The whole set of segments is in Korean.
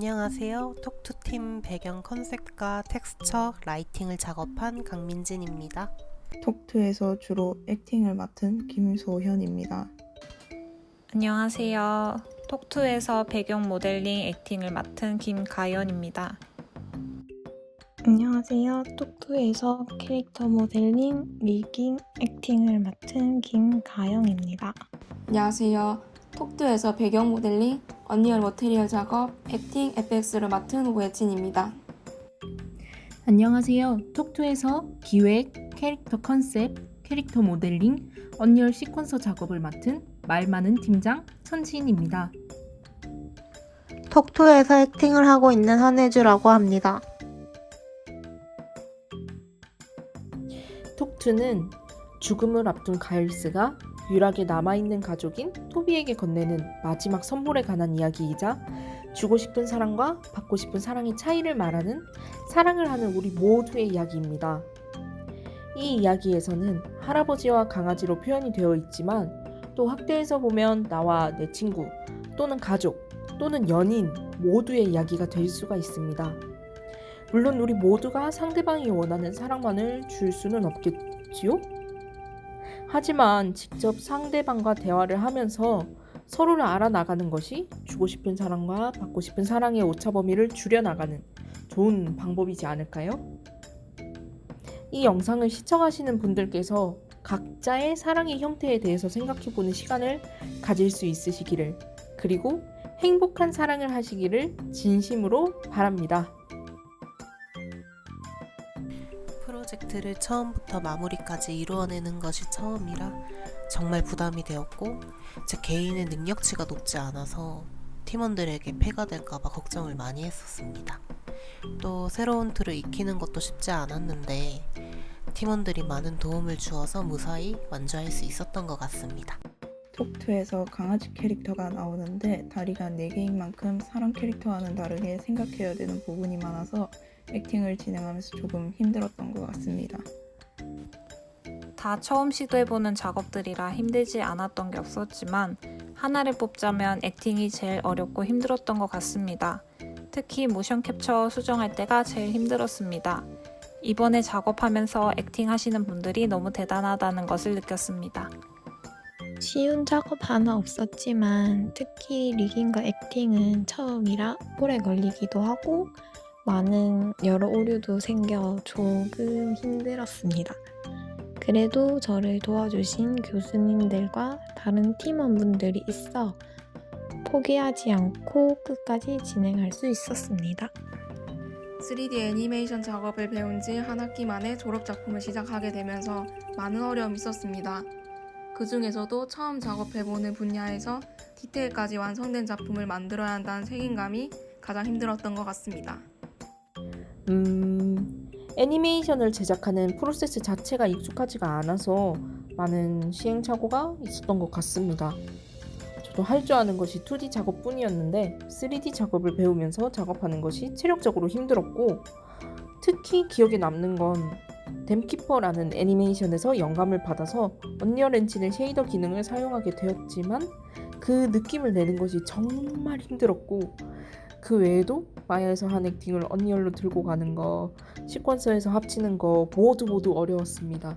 안녕하세요. 톡투팀 배경 컨셉과 텍스처, 라이팅을 작업한 강민진입니다. 톡투에서 주로 액팅을 맡은 김소현입니다. 안녕하세요. 톡투에서 배경 모델링 액팅을 맡은 김가연입니다. 안녕하세요. 톡투에서 캐릭터 모델링, 리깅, 액팅을 맡은 김가영입니다. 안녕하세요. 톡투에서 배경 모델링, 언리얼 머테리얼 작업, 액팅, FX를 맡은 오예진입니다. 안녕하세요. 톡투에서 기획, 캐릭터 컨셉, 캐릭터 모델링, 언리얼 시퀀서 작업을 맡은 말 많은 팀장 천지인입니다. 톡투에서 액팅을 하고 있는 한혜주라고 합니다. 톡투는 죽음을 앞둔 가일스가 유락에 남아있는 가족인 토비에게 건네는 마지막 선물에 관한 이야기이자 주고 싶은 사랑과 받고 싶은 사랑의 차이를 말하는 사랑을 하는 우리 모두의 이야기입니다. 이 이야기에서는 할아버지와 강아지로 표현이 되어 있지만 또 학대에서 보면 나와 내 친구 또는 가족 또는 연인 모두의 이야기가 될 수가 있습니다. 물론 우리 모두가 상대방이 원하는 사랑만을 줄 수는 없겠지요? 하지만 직접 상대방과 대화를 하면서 서로를 알아나가는 것이 주고 싶은 사랑과 받고 싶은 사랑의 오차 범위를 줄여나가는 좋은 방법이지 않을까요? 이 영상을 시청하시는 분들께서 각자의 사랑의 형태에 대해서 생각해보는 시간을 가질 수 있으시기를 그리고 행복한 사랑을 하시기를 진심으로 바랍니다. 프로젝트를 처음부터 마무리까지 이루어내는 것이 처음이라 정말 부담이 되었고 제 개인의 능력치가 높지 않아서 팀원들에게 폐가 될까봐 걱정을 많이 했었습니다. 또 새로운 툴을 익히는 것도 쉽지 않았는데 팀원들이 많은 도움을 주어서 무사히 완주할 수 있었던 것 같습니다. 톡투에서 강아지 캐릭터가 나오는데 다리가 4개인 만큼 사람 캐릭터와는 다르게 생각해야 되는 부분이 많아서 액팅을 진행하면서 조금 힘들었던 것 같습니다. 다 처음 시도해보는 작업들이라 힘들지 않았던 게 없었지만 하나를 뽑자면 액팅이 제일 어렵고 힘들었던 것 같습니다. 특히 모션 캡처 수정할 때가 제일 힘들었습니다. 이번에 작업하면서 액팅 하시는 분들이 너무 대단하다는 것을 느꼈습니다. 쉬운 작업 하나 없었지만 특히 리깅과 액팅은 처음이라 오래 걸리기도 하고 많은 여러 오류도 생겨 조금 힘들었습니다. 그래도 저를 도와주신 교수님들과 다른 팀원분들이 있어 포기하지 않고 끝까지 진행할 수 있었습니다. 3D 애니메이션 작업을 배운 지 한 학기 만에 졸업 작품을 시작하게 되면서 많은 어려움이 있었습니다. 그 중에서도 처음 작업해보는 분야에서 디테일까지 완성된 작품을 만들어야 한다는 책임감이 가장 힘들었던 것 같습니다. 음, 애니메이션을 제작하는 프로세스 자체가 익숙하지가 않아서 많은 시행착오가 있었던 것 같습니다. 저도 할 줄 아는 것이 2D 작업뿐이었는데 3D 작업을 배우면서 작업하는 것이 체력적으로 힘들었고 특히 기억에 남는 건 댐키퍼라는 애니메이션에서 영감을 받아서 언리얼 엔진의 쉐이더 기능을 사용하게 되었지만 그 느낌을 내는 것이 정말 힘들었고 그 외에도 마야에서 한 액팅을 언리얼로 들고 가는 거, 시퀀서에서 합치는 거 모두 모두 어려웠습니다.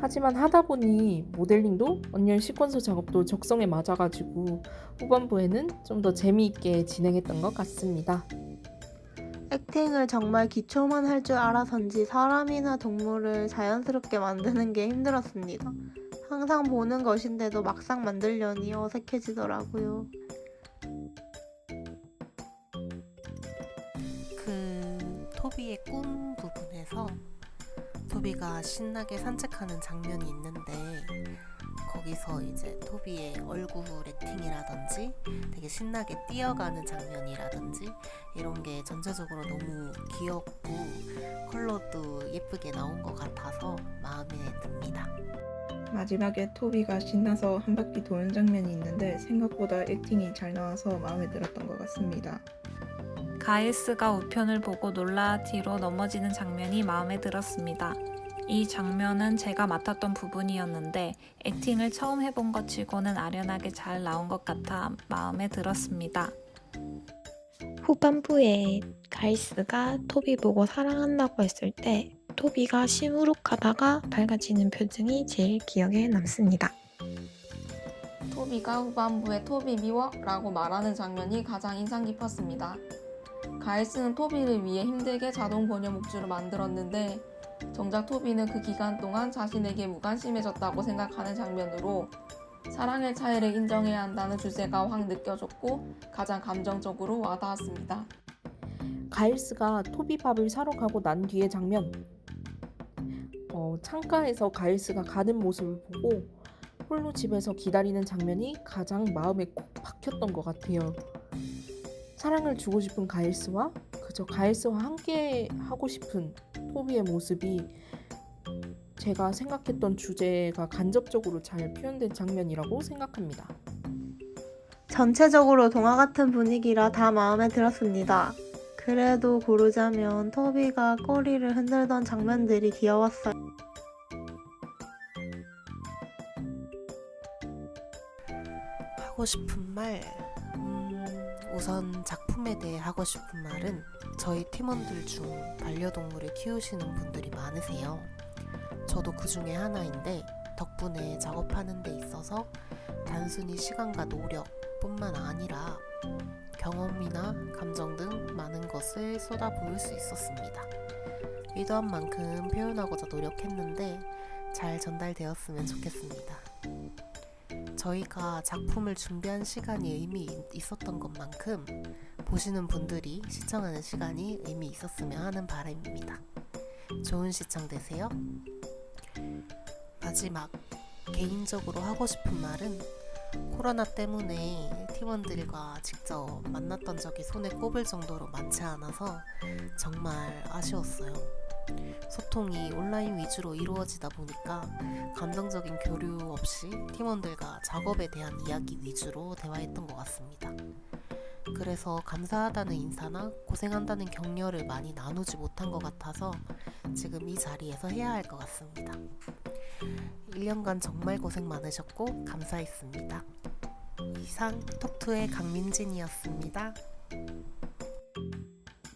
하지만 하다 보니 모델링도 언리얼 시퀀서 작업도 적성에 맞아가지고 후반부에는 좀 더 재미있게 진행했던 것 같습니다. 액팅을 정말 기초만 할 줄 알아서인지 사람이나 동물을 자연스럽게 만드는 게 힘들었습니다. 항상 보는 것인데도 막상 만들려니 어색해지더라고요. 토비의 꿈 부분에서 토비가 신나게 산책하는 장면이 있는데 거기서 이제 토비의 얼굴 액팅이라든지 되게 신나게 뛰어가는 장면이라든지 이런 게 전체적으로 너무 귀엽고 컬러도 예쁘게 나온 것 같아서 마음에 듭니다. 마지막에 토비가 신나서 한 바퀴 도는 장면이 있는데 생각보다 액팅이 잘 나와서 마음에 들었던 것 같습니다. 가일스가 우편을 보고 놀라 뒤로 넘어지는 장면이 마음에 들었습니다. 이 장면은 제가 맡았던 부분이었는데 액팅을 처음 해본 것 치고는 아련하게 잘 나온 것 같아 마음에 들었습니다. 후반부에 가이스가 토비 보고 사랑한다고 했을 때 토비가 시무룩하다가 밝아지는 표정이 제일 기억에 남습니다. 토비가 후반부에 토비 미워? 라고 말하는 장면이 가장 인상 깊었습니다. 가이스는 토비를 위해 힘들게 자동 번역 목줄을 만들었는데 정작 토비는 그 기간 동안 자신에게 무관심해졌다고 생각하는 장면으로 사랑의 차이를 인정해야 한다는 주제가 확 느껴졌고 가장 감정적으로 와닿았습니다. 가일스가 토비밥을 사러 가고 난 뒤의 장면. 어, 창가에서 가일스가 가는 모습을 보고 홀로 집에서 기다리는 장면이 가장 마음에 콕 박혔던 것 같아요. 사랑을 주고 싶은 가일스와 그저 가일스와 함께 하고 싶은 토비의 모습이 제가 생각했던 주제가 간접적으로 잘 표현된 장면이라고 생각합니다. 전체적으로 동화 같은 분위기라 다 마음에 들었습니다. 그래도 고르자면 토비가 꼬리를 흔들던 장면들이 귀여웠어요. 하고 싶은 말, 음, 우선 작품에 대해 하고 싶은 말은 저희 팀원들 중 반려동물을 키우시는 분들이 많으세요. 저도 그 중에 하나인데 덕분에 작업하는 데 있어서 단순히 시간과 노력뿐만 아니라 경험이나 감정 등 많은 것을 쏟아부을 수 있었습니다. 의도한 만큼 표현하고자 노력했는데 잘 전달되었으면 좋겠습니다. 저희가 작품을 준비한 시간이 의미 있었던 것만큼 보시는 분들이 시청하는 시간이 의미 있었으면 하는 바람입니다. 좋은 시청 되세요. 마지막 개인적으로 하고 싶은 말은 코로나 때문에 팀원들과 직접 만났던 적이 손에 꼽을 정도로 많지 않아서 정말 아쉬웠어요. 소통이 온라인 위주로 이루어지다 보니까 감정적인 교류 없이 팀원들과 작업에 대한 이야기 위주로 대화했던 것 같습니다. 그래서 감사하다는 인사나 고생한다는 격려를 많이 나누지 못한 것 같아서 지금 이 자리에서 해야 할 것 같습니다. 1년간 정말 고생 많으셨고 감사했습니다. 이상 톡투의 강민진이었습니다.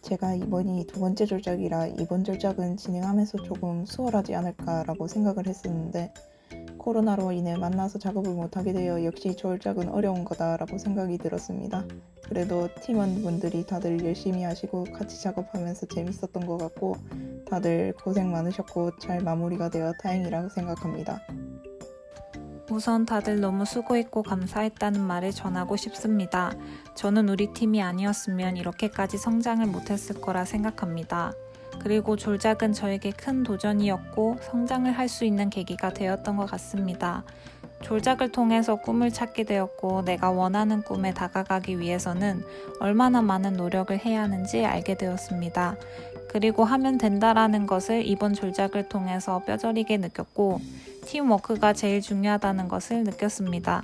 제가 이번이 두 번째 졸작이라 이번 졸작은 진행하면서 조금 수월하지 않을까라고 생각을 했었는데 코로나로 인해 만나서 작업을 못하게 되어 역시 졸작은 어려운 거다라고 생각이 들었습니다. 그래도 팀원분들이 다들 열심히 하시고 같이 작업하면서 재밌었던 것 같고 다들 고생 많으셨고 잘 마무리가 되어 다행이라고 생각합니다. 우선 다들 너무 수고했고 감사했다는 말을 전하고 싶습니다. 저는 우리 팀이 아니었으면 이렇게까지 성장을 못했을 거라 생각합니다. 그리고 졸작은 저에게 큰 도전이었고 성장을 할 수 있는 계기가 되었던 것 같습니다. 졸작을 통해서 꿈을 찾게 되었고 내가 원하는 꿈에 다가가기 위해서는 얼마나 많은 노력을 해야 하는지 알게 되었습니다. 그리고 하면 된다라는 것을 이번 졸작을 통해서 뼈저리게 느꼈고 팀워크가 제일 중요하다는 것을 느꼈습니다.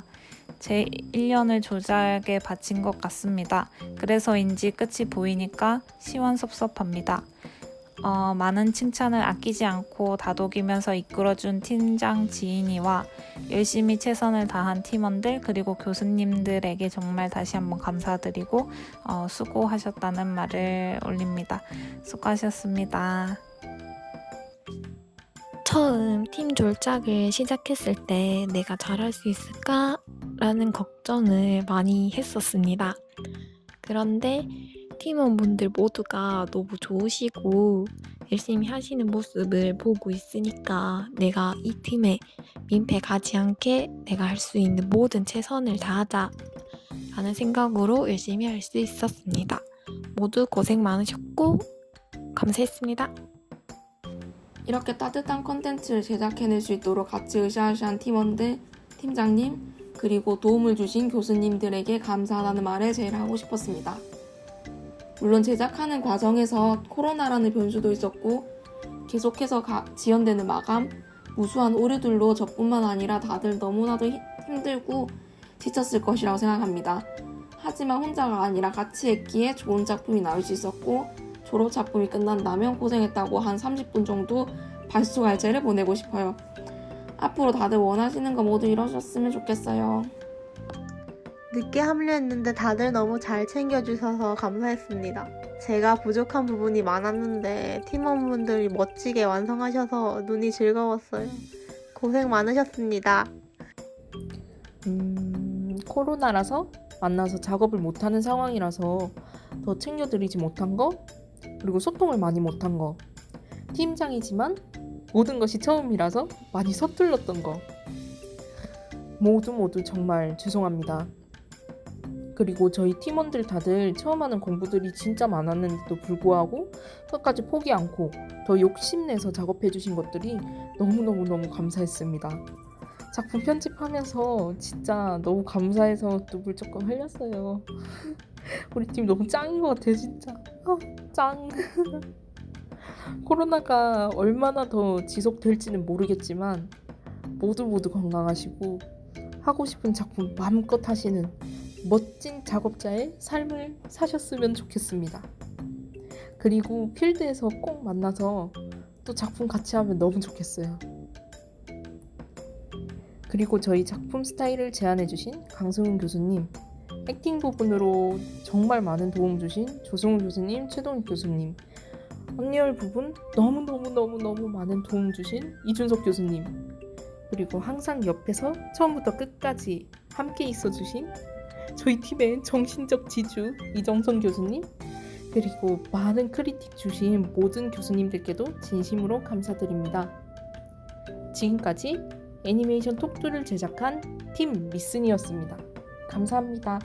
제 1년을 조작에 바친 것 같습니다. 그래서인지 끝이 보이니까 시원섭섭합니다. 어, 많은 칭찬을 아끼지 않고 다독이면서 이끌어준 팀장 지인이와 열심히 최선을 다한 팀원들 그리고 교수님들에게 정말 다시 한번 감사드리고 어, 수고하셨다는 말을 올립니다. 수고하셨습니다. 처음 팀 졸작을 시작했을 때 내가 잘할 수 있을까? 라는 걱정을 많이 했었습니다. 그런데 팀원분들 모두가 너무 좋으시고 열심히 하시는 모습을 보고 있으니까 내가 이 팀에 민폐 가지 않게 내가 할 수 있는 모든 최선을 다하자 라는 생각으로 열심히 할 수 있었습니다. 모두 고생 많으셨고 감사했습니다. 이렇게 따뜻한 컨텐츠를 제작해낼 수 있도록 같이 으쌰으쌰한 팀원들, 팀장님, 그리고 도움을 주신 교수님들에게 감사하다는 말을 제일 하고 싶었습니다. 물론 제작하는 과정에서 코로나라는 변수도 있었고 계속해서 가- 지연되는 마감, 무수한 오류들로 저뿐만 아니라 다들 너무나도 히- 힘들고 지쳤을 것이라고 생각합니다. 하지만 혼자가 아니라 같이 했기에 좋은 작품이 나올 수 있었고 졸업 작품이 끝난다면 고생했다고 한 30분 정도 발수 갈채를 보내고 싶어요. 앞으로 다들 원하시는 거 모두 이루어졌으면 좋겠어요. 늦게 합류했는데 다들 너무 잘 챙겨주셔서 감사했습니다. 제가 부족한 부분이 많았는데 팀원분들이 멋지게 완성하셔서 눈이 즐거웠어요. 고생 많으셨습니다. 음, 코로나라서 만나서 작업을 못하는 상황이라서 더 챙겨드리지 못한 거, 그리고 소통을 많이 못한 거. 팀장이지만 모든 것이 처음이라서 많이 서툴렀던 거. 모두 모두 정말 죄송합니다. 그리고 저희 팀원들 다들 처음 하는 공부들이 진짜 많았는데도 불구하고 끝까지 포기 않고 더 욕심내서 작업해 주신 것들이 너무너무너무 감사했습니다. 작품 편집하면서 진짜 너무 감사해서 눈물 조금 흘렸어요. 우리 팀 너무 짱인 것 같아 진짜. 아, 짱. 코로나가 얼마나 더 지속될지는 모르겠지만 모두 모두 건강하시고 하고 싶은 작품 마음껏 하시는 멋진 작업자의 삶을 사셨으면 좋겠습니다. 그리고 필드에서 꼭 만나서 또 작품 같이 하면 너무 좋겠어요. 그리고 저희 작품 스타일을 제안해주신 강승훈 교수님, 액팅 부분으로 정말 많은 도움 주신 조승우 교수님, 최동익 교수님, 언리얼 부분 너무너무너무너무 많은 도움 주신 이준석 교수님, 그리고 항상 옆에서 처음부터 끝까지 함께 있어주신 저희 팀의 정신적 지주 이정선 교수님, 그리고 많은 크리틱 주신 모든 교수님들께도 진심으로 감사드립니다. 지금까지 애니메이션 톡투를 제작한 팀 미슨이었습니다. 감사합니다.